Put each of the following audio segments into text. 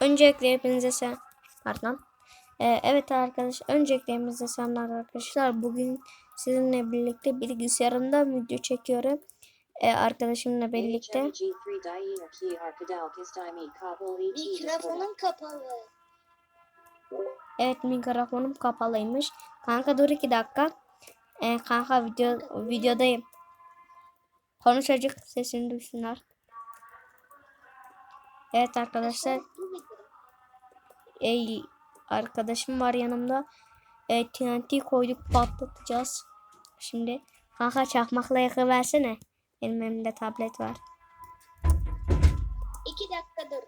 Öncelikle hepinize sen pardon. Ee, evet arkadaşlar öncelikle hepinize selamlar arkadaşlar. Bugün sizinle birlikte bilgisayarımda video çekiyorum. Ee, arkadaşımla birlikte. G3 Dihierarchy Arkadalkistimi Kabul ET Mikrofonum kapalı. Evet mikrofonum kapalıymış. Kanka dur iki dakika. Ee, kanka video videodayım. Konuş çocuk sesini duysunlar. Evet arkadaşlar. Ey arkadaşım var yanımda. E, TNT koyduk patlatacağız. Şimdi kanka çakmakla yakıversene. Benim elimde tablet var. İki dakika dur.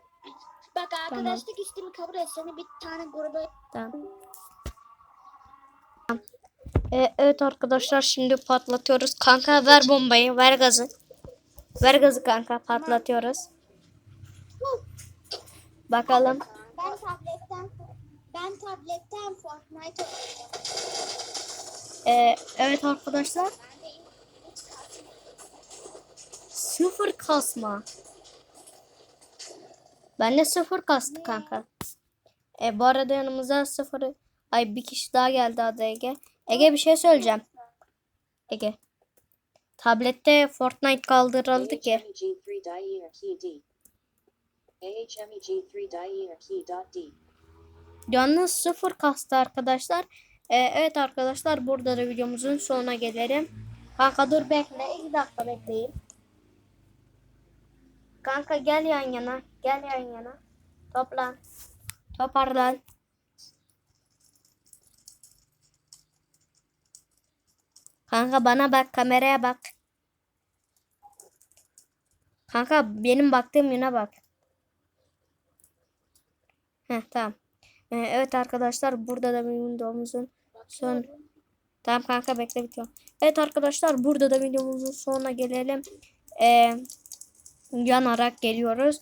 Bak arkadaşlık isteğimi kabul et. Seni bir tane gruba Tamam. E, evet arkadaşlar şimdi patlatıyoruz. Kanka ver bombayı, ver gazı. Ver gazı kanka patlatıyoruz. Bakalım. Ben tabletten ben tabletten Fortnite oynayacağım. E, evet arkadaşlar sıfır kasma. Ben de sıfır kastı kanka. E, bu arada yanımıza sıfır ay bir kişi daha geldi adı Ege. Ege bir şey söyleyeceğim. Ege. Tablette Fortnite kaldırıldı ki. G3 Dihierarchy D. AHME G3 Dihierarchy dot D. Yalnız sıfır kastı arkadaşlar. Ee, evet arkadaşlar burada da videomuzun sonuna gelelim. Kanka dur bekle. iki dakika bekleyin. Kanka gel yan yana. Gel yan yana. Toplan. Toparlan. Kanka bana bak. Kameraya bak. Kanka benim baktığım yöne bak. Heh tamam. Ee, evet arkadaşlar burada da videomuzun son Tamam kanka bekle bitiyor. Evet arkadaşlar burada da videomuzun sonuna gelelim. Ee, yanarak geliyoruz.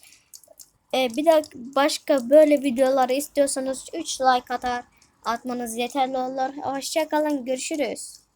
Ee, bir de başka böyle videoları istiyorsanız 3 like atar atmanız yeterli olur. Hoşçakalın görüşürüz.